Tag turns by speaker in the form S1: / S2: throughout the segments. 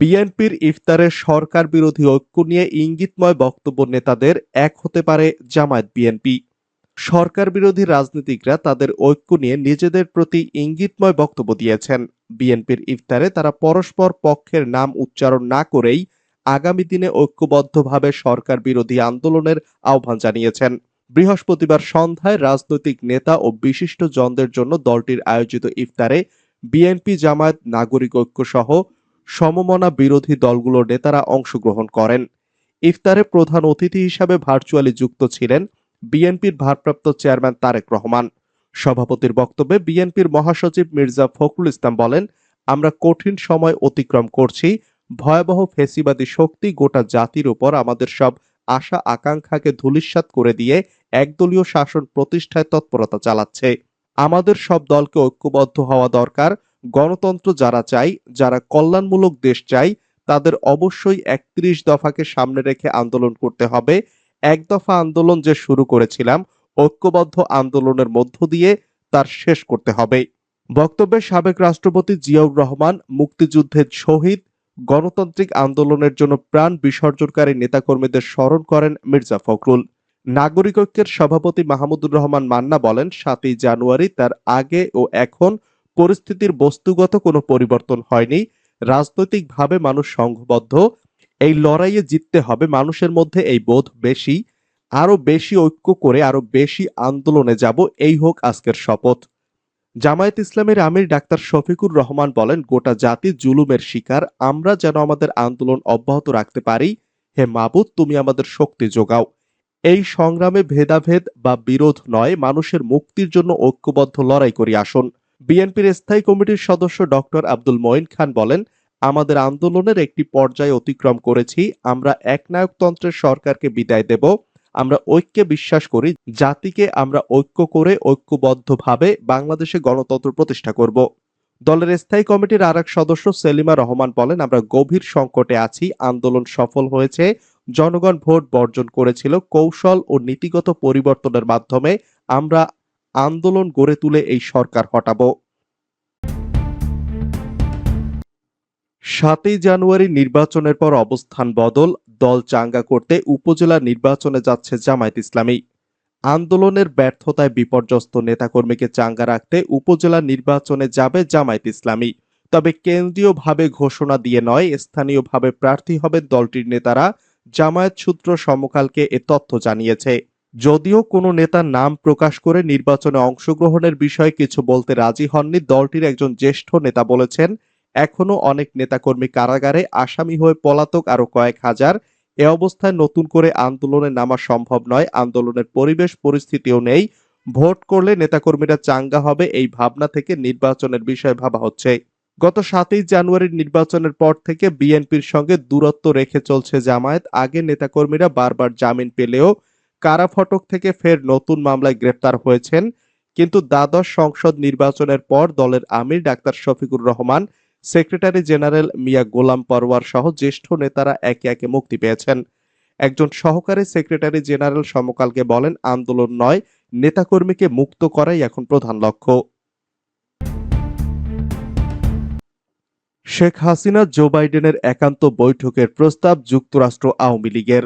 S1: বিএনপির ইফতারে সরকার বিরোধী ঐক্য নিয়ে ইঙ্গিতময় বক্তব্য নেতাদের এক হতে পারে জামায়াত বিএনপি। সরকার বিরোধী রাজনীতিকরা তাদের ঐক্য নিয়ে নিজেদের প্রতি ইঙ্গিতময় বক্তব্য দিয়েছেন। বিএনপির ইফতারে তারা পরস্পর পক্ষের নাম উচ্চারণ না করেই আগামী দিনে ঐক্যবদ্ধভাবে সরকার বিরোধী আন্দোলনের আহ্বান জানিয়েছেন। বৃহস্পতিবার সন্ধ্যায় রাজনৈতিক নেতা ও বিশিষ্ট জনদের জন্য দলটির আয়োজিত ইফতারে বিএনপি জামায়াত নাগরিক ঐক্য সহ সমমনা বিরোধী দলগুলোর নেতারা অংশগ্রহণ করেন। ইফতারে প্রধান অতিথি হিসাবে ভার্চুয়ালি যুক্ত ছিলেন বিএনপির ভারপ্রাপ্ত চেয়ারম্যান তারেক রহমান। সভাপতির বক্তব্যে বিএনপির মহাসচিব মির্জা ফখরুল ইসলাম বলেন, আমরা কঠিন সময় অতিক্রম করছি, ভয়াবহ ফেসিবাদী শক্তি গোটা জাতির উপর আমাদের সব আশা আকাঙ্ক্ষাকে ধূলিসাৎ করে দিয়ে একদলীয় শাসন প্রতিষ্ঠায় তৎপরতা চালাচ্ছে। আমাদের সব দলকে ঐক্যবদ্ধ হওয়া দরকার গণতন্ত্র যারা চাই যারা কল্যাণমূলক দেশ চাই তাদের অবশ্যই একত্রিশ দফাকে সামনে রেখে আন্দোলন করতে হবে। এক দফা আন্দোলন যে শুরু করেছিলাম, ঐক্যবদ্ধ আন্দোলনের মধ্য দিয়ে তার শেষ করতে হবে। বক্তব্যে সাবেক রাষ্ট্রপতি জিয়াউর রহমান, মুক্তিযুদ্ধের শহীদ, গণতান্ত্রিক আন্দোলনের জন্য প্রাণ বিসর্জনকারী নেতাকর্মীদের স্মরণ করেন মির্জা ফখরুল। নাগরিক ঐক্যের সভাপতি মাহমুদুর রহমান মান্না বলেন, সাতই জানুয়ারি তার আগে ও এখন পরিস্থিতির বস্তুগত কোনো পরিবর্তন হয়নি। রাজনৈতিকভাবে মানুষ সংঘবদ্ধ। এই লড়াইয়ে জিততে হবে। মানুষের মধ্যে এই বোধ বেশি। আরও বেশি ঐক্য করে আরও বেশি আন্দোলনে যাব। এই হোক আজকের শপথ। জামায়াত ইসলামের আমির ডাক্তার শফিকুর রহমান বলেন, গোটা জাতি জুলুমের শিকার। আমরা যেন আমাদের আন্দোলন অব্যাহত রাখতে পারি। হে মাবুদ, তুমি আমাদের শক্তি যোগাও। এই সংগ্রামে ভেদাভেদ বা বিরোধ নয়। মানুষের মুক্তির জন্য ঐক্যবদ্ধ লড়াই করি আসুন। বিএনপির স্থায়ী কমিটির সদস্য ডক্টর আব্দুল মঈন খান বলেন, আমাদের আন্দোলনের একটি পর্যায় অতিক্রম করেছি। আমরা একনায়কতন্ত্রের সরকারকে বিদায় দেব। আমরা ঐক্যে বিশ্বাস করি। জাতিকে আমরা ঐক্য করে ঐক্যবদ্ধভাবে বাংলাদেশে গণতন্ত্র প্রতিষ্ঠা করব। দলের স্থায়ী কমিটির আর সদস্য সেলিমা রহমান বলেন, আমরা গভীর সংকটে আছি। আন্দোলন সফল হয়েছে। জনগণ ভোট বর্জন করেছিল। কৌশল ও নীতিগত পরিবর্তনের মাধ্যমে আমরা আন্দোলন গড়ে তুলে এই সরকার হটাবো। সাতই জানুয়ারি নির্বাচনের পর অবস্থান বদল, দল চাঙ্গা করতে উপজেলা নির্বাচনে যাচ্ছে জামায়াত ইসলামী। আন্দোলনের ব্যর্থতায় বিপর্যস্ত নেতাকর্মীকে চাঙ্গা রাখতে উপজেলা নির্বাচনে যাবে জামায়াত ইসলামী। তবে কেন্দ্রীয়ভাবে ঘোষণা দিয়ে নয়, স্থানীয়ভাবে প্রার্থী হবে দলটির নেতারা। জামায়াত সূত্র সমকালকে এ তথ্য জানিয়েছে। যদিও কোনো নেতার নাম প্রকাশ করে নির্বাচনে অংশগ্রহণের বিষয়ে কিছু বলতে রাজি হননি, দলটির একজন জ্যেষ্ঠ নেতা বলেছেন এখনও অনেক নেতাকর্মী কারাগারে আসামি হয়ে পলাতক আরও কয়েক হাজার। এ অবস্থায় নতুন করে আন্দোলনে নামা সম্ভব নয়, আন্দোলনের পরিবেশ পরিস্থিতিও নেই। ভোট করলে নেতাকর্মীরা চাঙ্গা হবে এই ভাবনা থেকে নির্বাচনের বিষয় ভাবা হচ্ছে। গত সাতই জানুয়ারির নির্বাচনের পর থেকে বিএনপির সঙ্গে দূরত্ব রেখে চলছে জামায়াত। আগে নেতাকর্মীরা বারবার জামিন পেলেও কারা ফটক থেকে ফের নতুন মামলায় গ্রেপ্তার হয়েছেন, কিন্তু দ্বাদশ সংসদ নির্বাচনের পর দলের আমির doctor Shafiqur Rahman, secretary general Mia Golam Parwar সহ জ্যেষ্ঠ নেতারা একে একে মুক্তি পেয়েছেন। একজন সহকারী সেক্রেটারি জেনারেল সমকালকে বলেন, আন্দোলন নয়, নেতাকর্মীকে মুক্ত করাই এখন প্রধান লক্ষ্য। শেখ হাসিনা, জো বাইডেনের একান্ত বৈঠকের প্রস্তাব যুক্তরাষ্ট্র আওয়ামী লীগের।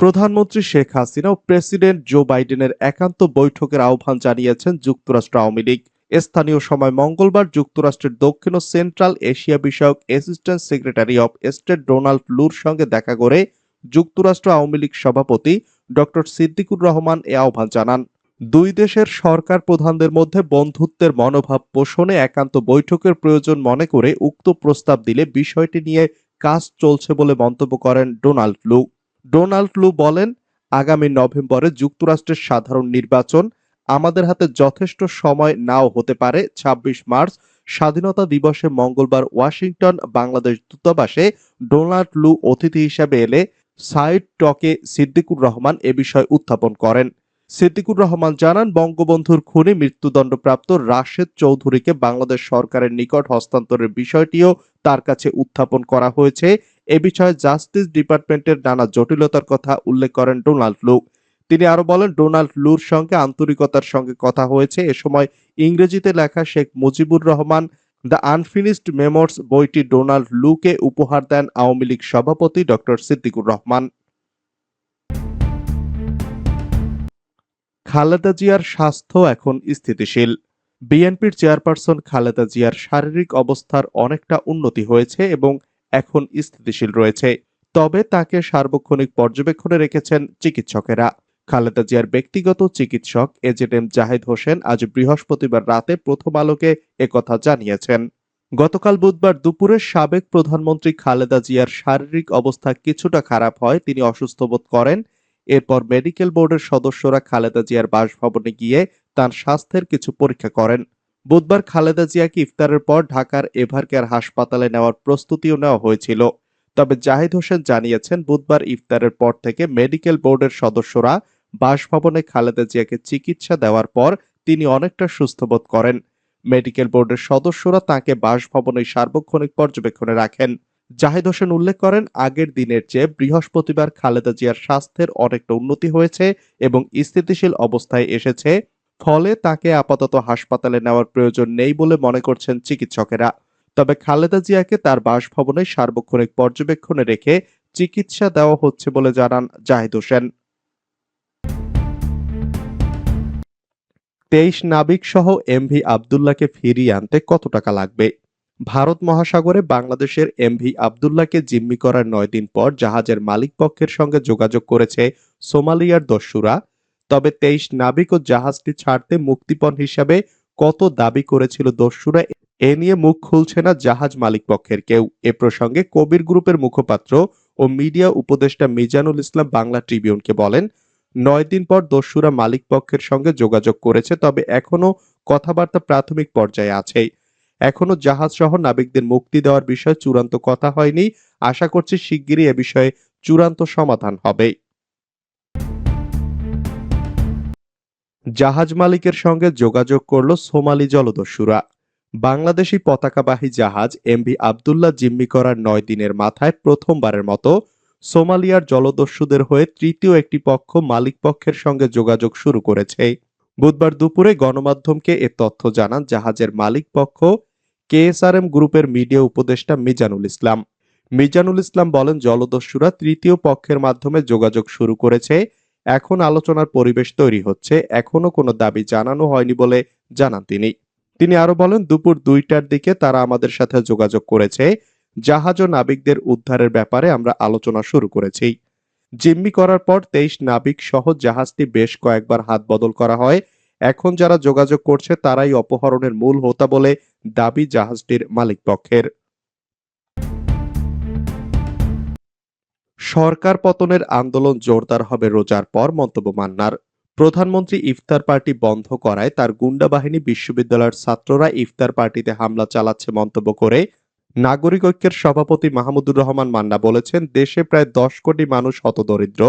S1: প্রধানমন্ত্রী শেখ হাসিনা ও প্রেসিডেন্ট জো বাইডেনের একান্ত বৈঠকের আহ্বান জানিয়েছেন যুক্তরাষ্ট্র আওয়ামী লীগ। স্থানীয় সময় মঙ্গলবার যুক্তরাষ্ট্রের দক্ষিণ ও সেন্ট্রাল এশিয়া বিষয়ক assistant secretary of state Donald লুর সঙ্গে দেখা করে যুক্তরাষ্ট্র আওয়ামী লীগ সভাপতি ডক্টর সিদ্দিকুর রহমান এ আহ্বান জানান। দুই দেশের সরকার প্রধানদের মধ্যে বন্ধুত্বের মনোভাব পোষণে একান্ত বৈঠকের প্রয়োজন মনে করে উক্ত প্রস্তাব দিলে বিষয়টি নিয়ে কাজ চলছে বলে মন্তব্য করেন ডোনাল্ড লু। ডোনাল্ড লু বলেন, আগামী নভেম্বরে যুক্তরাষ্ট্রের সাধারণ নির্বাচন আমাদের হাতে যথেষ্ট সময় নাও হতে পারে। ২৬ মার্চ, স্বাধীনতা দিবসে মঙ্গলবার ওয়াশিংটন, বাংলাদেশ দূতাবাসে ডোনাল্ড লু অতিথি হিসেবে এলে সাইড টকে সিদ্দিকুর রহমান এ বিষয় উত্থাপন করেন। সিদ্দিকুর রহমান জানান, বঙ্গবন্ধুর খুনে মৃত্যুদণ্ডপ্রাপ্ত রাশেদ চৌধুরীকে বাংলাদেশ সরকারের নিকট হস্তান্তরের বিষয়টিও তার কাছে উত্থাপন করা হয়েছে। এ বিষয়ে জাস্টিস ডিপার্টমেন্টের নানা জটিলতার কথা উল্লেখ করেন ডোনাল্ড লু তিনি আরও বলেন, ডোনাল্ড লুর সঙ্গে আন্তরিকতার সঙ্গে কথা হয়েছে। এ সময় ইংরেজিতে লেখা Sheikh Mujibur Rahman, the unfinished memoirs বইটি ডোনাল্ড লুকে উপহার দেন আওয়ামী লীগ সভাপতি ডক্টর সিদ্দিকুর রহমান। খালেদা জিয়ার স্বাস্থ্য এখন স্থিতিশীল। বিএনপির চেয়ারপারসন খালেদা জিয়ার শারীরিক অবস্থার অনেকটা উন্নতি হয়েছে এবং এখন স্থিতিশীল রয়েছে। তবে তাকে সার্বক্ষণিক পর্যবেক্ষণে রেখেছেন চিকিৎসকেরা। খালেদা জিয়ার ব্যক্তিগত চিকিৎসক এজেডএম জাহেদ হোসেন আজ বৃহস্পতিবার রাতে প্রথম আলোকে একথা জানিয়েছেন। গতকাল বুধবার দুপুরে সাবেক প্রধানমন্ত্রী খালেদা জিয়ার শারীরিক অবস্থা কিছুটা খারাপ হয়, তিনি অসুস্থ বোধ করেন। এরপর মেডিকেল বোর্ডের সদস্যরা খালেদা জিয়ার বাসভবনে গিয়ে তার স্বাস্থ্যের কিছু পরীক্ষা করেন। বুধবার খালেদা জিয়াকে ইফতারের পর ঢাকার এভারকেয়ার হাসপাতালে নেওয়ার প্রস্তুতিও নেওয়া হয়েছিল। তবে জাহিদ হোসেন জানিয়েছেন, বুধবার ইফতারের পর থেকে মেডিকেল বোর্ডের সদস্যরা বাসভবনে খালেদা জিয়াকে চিকিৎসা দেওয়ার পর তিনি অনেকটা সুস্থ বোধ করেন। মেডিকেল বোর্ডের সদস্যরা তাকে বাসভবনে সার্বক্ষণিক পর্যবেক্ষণে রাখেন। জাহিদ হোসেন উল্লেখ করেন, আগের দিনের চেয়ে বৃহস্পতিবার খালেদা জিয়ার স্বাস্থ্যের অনেকটা উন্নতি হয়েছে এবং স্থিতিশীল অবস্থায় এসেছে। ফলে তাকে আপাতত হাসপাতালে নেওয়ার প্রয়োজন নেই বলে মনে করছেন চিকিৎসকেরা। তবে খালেদা জিয়াকে তার বাসভবনে সার্বক্ষণিক পর্যবেক্ষণে রেখে চিকিৎসা দেওয়া হচ্ছে বলে জানান জাহিদ হোসেন। তেইশ নাবিক সহ এমভি আবদুল্লাহকে ফিরিয়ে আনতে কত টাকা লাগবে? ভারত মহাসাগরে বাংলাদেশের এমভি আবদুল্লাহকে জিম্মি করার নয় দিন পর জাহাজের মালিক পক্ষের সঙ্গে যোগাযোগ করেছে সোমালিয়ার দস্যুরা। তবে তেইশ নাবিক ও জাহাজটি ছাড়তে মুক্তিপণ হিসাবে কত দাবি করেছিল দস্যুরা, এ নিয়ে মুখ খুলছে না জাহাজ মালিক পক্ষের কেউ। এ প্রসঙ্গে কবির গ্রুপের মুখপাত্র ও মিডিয়া উপদেষ্টা মিজানুল ইসলাম বাংলা ট্রিবিউনকে বলেন, নয় দিন পর দস্যুরা মালিক পক্ষের সঙ্গে যোগাযোগ করেছে, তবে এখনও কথাবার্তা প্রাথমিক পর্যায়ে আছে। এখনও জাহাজ সহ নাবিকদের মুক্তি দেওয়ার বিষয়ে চূড়ান্ত কথা হয়নি। আশা করছি শিগগিরই এ বিষয়ে চূড়ান্ত সমাধান হবে। জাহাজ মালিকের সঙ্গে যোগাযোগ করল সোমালি জলদস্যুরা। বাংলাদেশি পতাকাবাহী জাহাজ এমভি আবদুল্লাহ জিম্মি করার নয় দিনের মাথায় প্রথমবারের মতো সোমালিয়ার জলদস্যুদের হয়ে তৃতীয় একটি পক্ষ মালিক পক্ষের সঙ্গে যোগাযোগ শুরু করেছে। বুধবার দুপুরে গণমাধ্যমকে এ তথ্য জানান জাহাজের মালিক পক্ষ কেএসআরএম গ্রুপের মিডিয়া উপদেষ্টা মিজানুল ইসলাম। মিজানুল ইসলাম বলেন, জলদস্যুরা তৃতীয় পক্ষের মাধ্যমে যোগাযোগ শুরু করেছে এখন আলোচনার পরিবেশ তৈরি হচ্ছে এখনও কোনো দাবি জানানো হয়নি বলে জানান তিনি। তিনি আরও বলেন, দুপুর দুইটার দিকে তারা আমাদের সাথে যোগাযোগ করেছে। জাহাজ ও নাবিকদের উদ্ধারের ব্যাপারে আমরা আলোচনা শুরু করেছি। জিম্মি করার পর তেইশ নাবিক সহ জাহাজটি বেশ কয়েকবার হাত বদল করা হয়। এখন যারা যোগাযোগ করছে, তারাই অপহরণের মূল হোতা বলে দাবি জাহাজটির মালিক সরকার পতনের আন্দোলন জোরদার হবে রোজার পর, মন্তব্য মান্নার। প্রধানমন্ত্রী ইফতার পার্টি বন্ধ করায় তার গুন্ডা বাহিনী বিশ্ববিদ্যালয়ের ছাত্ররা ইফতার পার্টিতে হামলা চালাচ্ছে মন্তব্য করে। নাগরিক ঐক্যের সভাপতি মাহমুদুর রহমান মান্না বলেছেন, দেশে প্রায় দশ কোটি মানুষ হতদরিদ্র।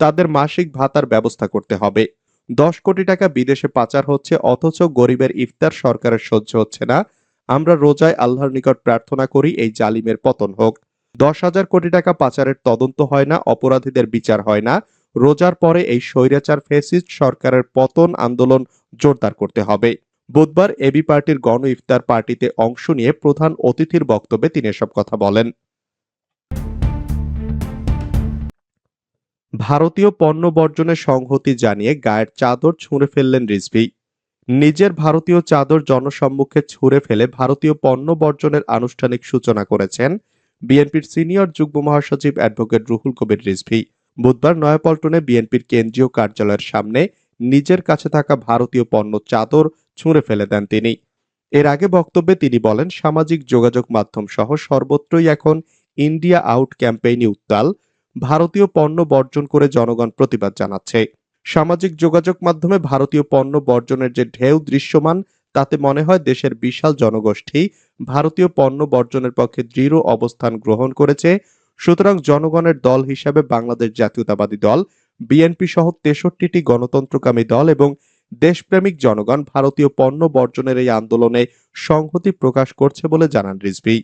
S1: তাদের মাসিক ভাতার ব্যবস্থা করতে হবে। দশ কোটি টাকা বিদেশে পাচার হচ্ছে, অথচ গরিবের ইফতার সরকারের সহ্য হচ্ছে না। আমরা রোজায় আল্লাহর নিকট প্রার্থনা করি, এই জালিমের পতন হোক। দশ হাজার কোটি টাকা পাচারের তদন্ত হয় না, অপরাধীদের বিচার হয় না। রোজার পরে এই স্বৈরাচার ফেসিস্ট সরকারের পতন আন্দোলন জোরদার করতে হবে। বুধবার এবি পার্টির গণ ইফতার পার্টিতে অংশ নিয়ে প্রধান অতিথির বক্তব্যে তিনি এসব কথা বলেন। ভারতীয় পণ্য বর্জনের সংহতি জানিয়ে গায়ের চাদর ছুঁড়ে ফেললেন রিজভি। নিজের ভারতীয় চাদর জনসম্মুখে ছুঁড়ে ফেলে ভারতীয় পণ্য বর্জনের আনুষ্ঠানিক সূচনা করেছেন বিএনপির সিনিয়র যুগ্ম মহাসচিব অ্যাডভোকেট রুহুল কবির রিজভি। বুধবার নয়াপল্টনে বিএনপির কেন্দ্রীয় কার্যালয়ের সামনে নিজের কাছে থাকা ভারতীয় পণ্য চাদর ছুঁড়ে ফেলে দেন তিনি। এর আগে বক্তব্যে তিনি বলেন, সামাজিক যোগাযোগ মাধ্যম সহ সর্বত্রই এখন ইন্ডিয়া আউট ক্যাম্পেইনই উত্তাল। ভারতীয় পণ্য বর্জন করে জনগণ প্রতিবাদ জানাচ্ছে। সামাজিক যোগাযোগ মাধ্যমে ভারতীয় পণ্য বর্জনের যে ঢেউ দৃশ্যমান তাতে মনে হয় দেশের বিশাল জনগোষ্ঠী ভারতীয় পণ্য বর্জনের পক্ষে দৃঢ় অবস্থান গ্রহণ করেছে। সুতরাং জনগণের দল হিসাবে বাংলাদেশ জাতীয়তাবাদী দল বিএনপি সহ তেষট্টিটি গণতন্ত্রকামী দল এবং দেশপ্রেমিক জনগণ ভারতীয় পণ্য বর্জনের এই আন্দোলনে সংহতি প্রকাশ করছে বলে জানান রিজভি।